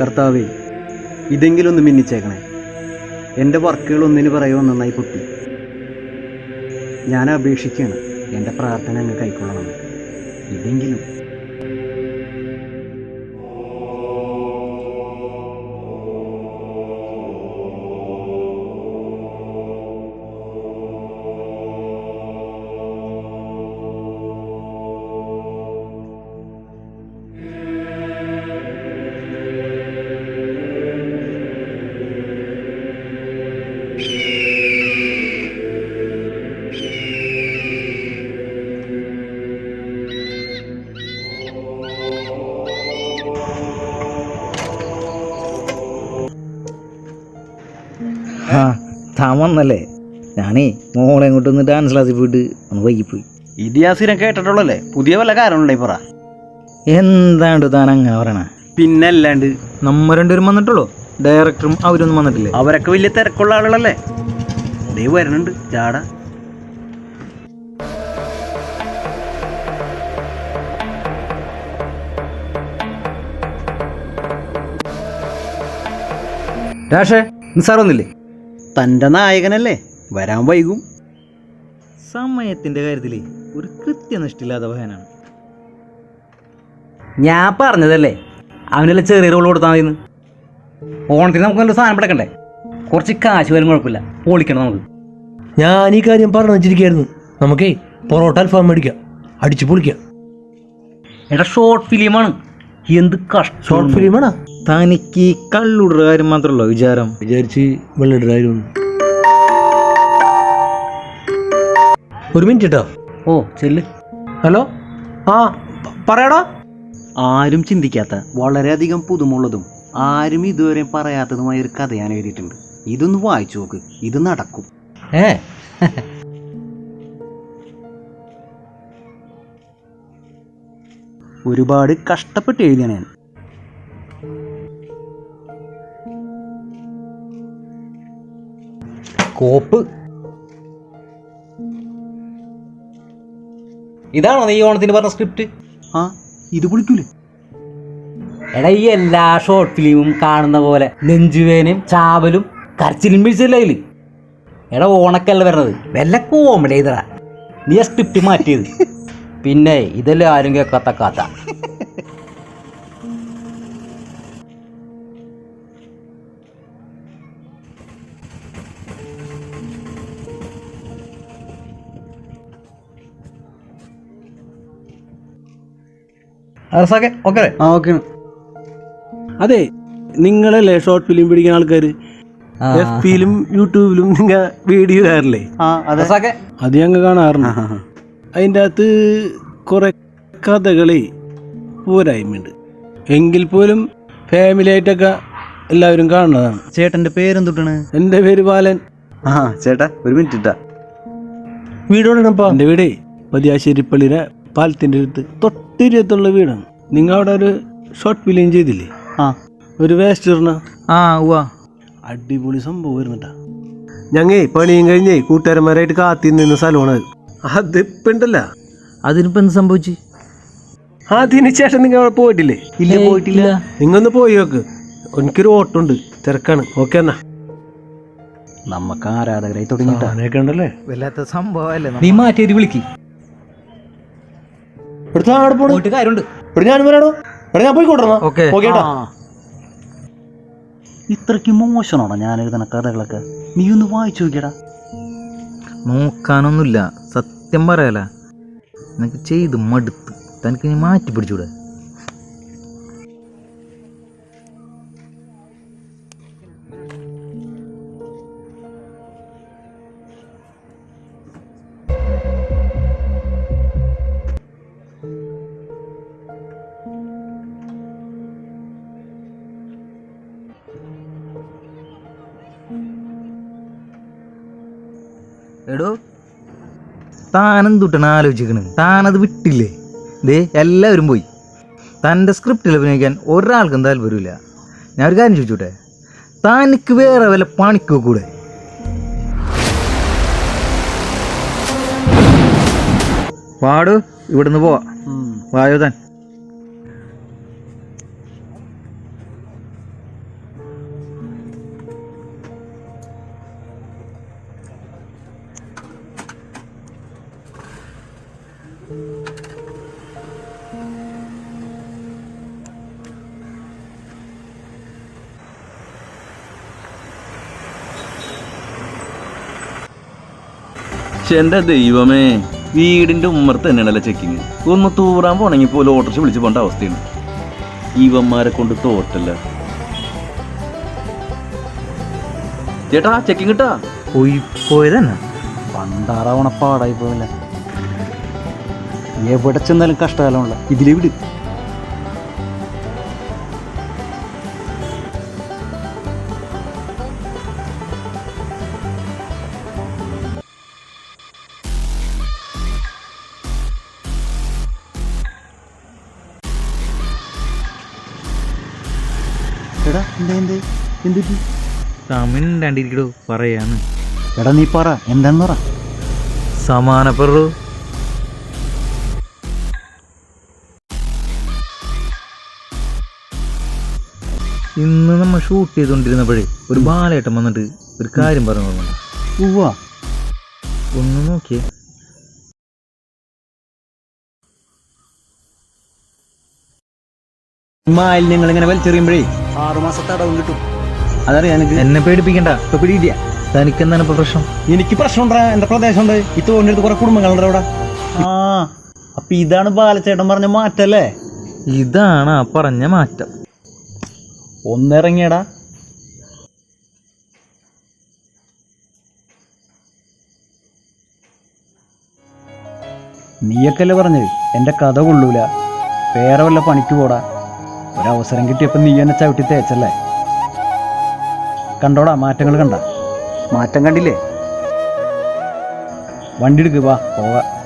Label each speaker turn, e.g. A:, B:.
A: കർത്താവേ ഇതെങ്കിലും ഒന്ന് മിന്നിച്ചേക്കണേ. എന്റെ വർക്കുകൾ ഒന്നിന് പറയുമോ നന്നായി പൊട്ടി. ഞാൻ അപേക്ഷിക്കുകയാണ്. എന്റെ പ്രാർത്ഥന അങ്ങ് കൈക്കൊള്ളണം. ഇതെങ്കിലും
B: താൻ വന്നല്ലേ? ഞാനേ മോളെ ഇങ്ങോട്ടൊന്ന് ഡാൻസ് ക്ലാസ്സിൽ പോയിട്ട് ഒന്ന് വൈകിപ്പോയി.
A: ഇതിഹാസിനെ കേട്ടിട്ടുള്ളല്ലേ? പുതിയ വല്ല കാരണമുണ്ടേ പറ?
B: എന്താണ്ട് താൻ അങ്ങനെ പറയണ?
A: പിന്നെ അല്ലാണ്ട്
B: നമ്മ രണ്ടുപേരും വന്നിട്ടുള്ളൂ? ഡയറക്ടറും അവരൊന്നും വന്നിട്ടില്ലേ?
A: അവരൊക്കെ വലിയ തിരക്കുള്ള ആളുകളല്ലേ? ദേ വരണുണ്ട് ജാട
B: രാഷേ നിസ്സാർ വന്നില്ലേ?
A: തന്റെ നായകനല്ലേ? വരാൻ വൈകും.
B: സമയത്തിന്റെ കാര്യത്തിൽ ഒരു കൃത്യനിഷ്ഠില്ലാത്ത ഭയനാണ് ഞാൻ പറഞ്ഞതല്ലേ? അവനെല്ലാം ചെറിയ റോൾ കൊടുത്താൽ മതി ഓണത്തിന് നമുക്ക് നല്ല സാധനം പിടക്കണ്ടേ? കുറച്ച് കാശ് വരും കുഴപ്പമില്ല. പൊളിക്കണം നമുക്ക്.
C: ഞാൻ ഈ കാര്യം പറഞ്ഞു വെച്ചിരിക്കായിരുന്നു നമുക്കേ പൊറോട്ട അൽഫാം മേടിക്കാം. അടിച്ചു പൊളിക്കാം.
B: എടാ ഷോർട്ട് ഫിലിമാണ് എന്ത് കഷ്ടം.
C: ഷോർട്ട് ഫിലിമാണോ
B: തനിക്ക് കള്ളുടുക കാര്യം മാത്രമല്ലോ വിചാരം.
C: വിചാരിച്ച് വെള്ളിടായിരുന്നു ഒരു മിനിറ്റ് കേട്ടോ
B: ഓ ചെല്ല്.
C: ഹലോ? ആ പ- പറയടാ.
A: ആരും ചിന്തിക്കാത്ത വളരെയധികം പുതുമുള്ളതും ആരും ഇതുവരെ പറയാത്തതുമായ ഒരു കഥ ഞാൻ എഴുതിയിട്ടുണ്ട്. ഇതൊന്ന് വായിച്ചു നോക്ക്. ഇത് നടക്കും.
C: ഏ?
A: ഒരുപാട് കഷ്ടപ്പെട്ട് എഴുതിയാണ് ഞാൻ.
B: കോപ്പ്. ഇതാണോ നീ ഓണത്തിന് പറഞ്ഞ സ്ക്രിപ്റ്റ്?
A: ആ ഇത് കുളിക്കൂലേ?
B: എടാ ഈ എല്ലാ ഷോർട്ട് ഫിലിമും കാണുന്ന പോലെ നെഞ്ചുവേനയും ചാവലും കരച്ചിലും പിടിച്ചില്ല അതിൽ? എടാ ഓണക്കല്ല വരണത് വല്ല കോമഡി ചെയ്തടാ നീ ആ സ്ക്രിപ്റ്റ് മാറ്റിയത്. പിന്നെ ഇതെല്ലാം ആരും കേൾക്കാത്ത കഥ. അറസാക്കെ ഓക്കെ.
A: ആ ഓക്കെ.
C: അതെ നിങ്ങളല്ലേ ഷോർട്ട് ഫിലിം പിടിക്കുന്ന ആൾക്കാര്? എഫ് പിയിലും യൂട്യൂബിലും നിങ്ങൾ വീഡിയോ ഇടാറില്ലേ
A: അതെ.
C: ഞങ്ങൾ കാണാറുണ്ട്. അതിന്റെ അകത്ത് കുറെ കഥകളെ പോരായ്മയുണ്ട്. എങ്കിൽ പോലും ഫാമിലി ആയിട്ടൊക്കെ എല്ലാവരും കാണുന്നതാണ്.
A: ചേട്ടന്റെ പേരെന്തുട്ടാണ്?
C: എന്റെ പേര് ബാലൻ.
A: ആ ചേട്ടാ ഒരു മിനിറ്റ് ഇട്ടാ.
C: വീടോടെ എന്റെ വീടേ പതിയാശ്ശേരിപ്പള്ളിയുടെ പാലത്തിന്റെ അടുത്ത് തൊട്ടിരത്തുള്ള വീടാണ്. നിങ്ങൾ അവിടെ ഒരു ഷോർട്ട് ഫിലിം ചെയ്തില്ലേ?
A: ആ.
C: ഒരു വേസ്റ്ററിന
B: ആ ഉവാ
C: അടിപൊളി സംഭവം വരുന്നുണ്ടാ ഞങ്ങേ പണിയും കഴിഞ്ഞേ കൂട്ടുകാരന്മാരായിട്ട് കാത്തി നിന്ന സ്ഥലമാണ് അത്. അതിപ്പോ ഉണ്ടല്ല.
B: അതിനിപ്പോ എന്ത് സംഭവിച്ചു?
C: അതിന് ശേഷം നിങ്ങൾ അവിടെ പോയിട്ടില്ലേ?
A: ഇല്ല പോയിട്ടില്ല.
C: നിങ്ങൊന്ന് പോയി നോക്ക്. എനിക്കൊരു ഓട്ടം ഉണ്ട് തിരക്കാണ്. ഓക്കെ എന്നാ.
A: നമുക്ക് ആരാധകരായി
C: ഉണ്ടല്ലേ?
B: വല്ലാത്ത സംഭവല്ലേ നീ മാറ്റി വിളിക്ക്.
C: ഇവിടുത്തെ അവിടെ പോണു.
B: പോയിട്ട് കാര്യമുണ്ട്
C: ഇവിടെ ഞാൻ വരാടോ ഇവിടെ ഞാൻ പോയി കൊണ്ടുവരണോ
B: ഓക്കെ.
C: ഓക്കേട്ടാ
A: ഇത്രയ്ക്ക് മോശമാണോ ഞാൻ എഴുതുന്ന കഥകളൊക്കെ? നീ ഒന്ന് വായിച്ചു നോക്കിയടാ.
B: നോക്കാനൊന്നുമില്ല. സത്യം പറയാല. നിനക്ക് ചെയ്ത് മടുത്ത്. തനിക്ക് നീ മാറ്റി പിടിച്ചൂടെ? എടോ താനെന്തുട്ടാണ് ആലോചിക്കണ്? താനത് വിട്ടില്ലേ? ദേ എല്ലാവരും പോയി. തന്റെ സ്ക്രിപ്റ്റിൽ അഭിനയിക്കാൻ ഒരാൾക്കും താല്പര്യമില്ല. ഞാൻ ഒരു കാര്യം ചോദിച്ചോട്ടെ? താനിക്ക് വേറെ വല്ല പണിക്കോ കൂടെ പാടു ഇവിടുന്ന് പോവാ. വായോ താൻ.
D: എന്റെ ദൈവമേ വീടിന്റെ ഉമ്മർത്ത് തന്നെയാണല്ലോ ചെക്കിങ് ഒന്ന് തൂറാൻ പോണെങ്കിൽ പോലും ഓട്ടോറിക്ഷ വിളിച്ചു പോണ്ട അവസ്ഥയാണ്. ഇവന്മാരെ കൊണ്ട് തോട്ടല്ല ചേട്ടാ ചെക്കിങ് കിട്ടാ
B: പോയി പോയതന്നെ.
A: പണ്ടാറാവണപ്പാടായി പോയല്ലേ. എവിടെ ചെന്നാലും കഷ്ടകാലമുള്ള. ഇതിലെ വിട്. എടാ എന്താ എന്ത് എന്തിട്ട്
B: തമിഴ് രണ്ടിരിക്കടോ പറയാന്ന്.
A: എടാ നീ പറ എന്താന്ന് പറ.
B: സമാനപ്പെടോ. ഇന്ന് നമ്മൾ ഷൂട്ട് ചെയ്തുകൊണ്ടിരുന്നപ്പോഴേ ഒരു ബാലേട്ടൻ വന്നിട്ട് ഒരു കാര്യം പറഞ്ഞു
A: ഉവ്വ.
B: ഒന്ന് നോക്കിയേ.
A: മാലിന്യങ്ങൾ ഇങ്ങനെ വലിച്ചെറിയുമ്പോഴേ ആറുമാസത്തെ അടവും കിട്ടും. അതറിയാം എനിക്ക്.
B: എന്നെ പേടിപ്പിക്കണ്ട.
A: ഇപ്പൊ പിടിയില്ല.
B: തനിക്ക് എന്താണ് ഇപ്പൊ പ്രശ്നം?
A: എനിക്ക് പ്രശ്നമുണ്ടാ എന്റെ പ്രദേശമുണ്ട്. ഈ തോന്നിയെടുത്ത് കുറെ കുടുംബങ്ങളുണ്ട് അവിടെ. ആ അപ്പൊ ഇതാണ് ബാലച്ചേട്ടൻ പറഞ്ഞ മാറ്റല്ലേ?
B: ഇതാണ് ആ പറഞ്ഞ മാറ്റം.
A: ഒന്നിറങ്ങിയടാ. നീയൊക്കെയല്ലേ പറഞ്ഞത്? എന്റെ കഥ കൊള്ളൂല. വേറെ വല്ല പണിക്ക് പോടാ. ഒരവസരം കിട്ടിയപ്പോൾ നീ എന്നെ ചവിട്ടി തേച്ചല്ലേ? കണ്ടോടാ മാറ്റങ്ങൾ കണ്ട. മാറ്റം കണ്ടില്ലേ? വണ്ടി എടുക്ക് വാ പോകാം.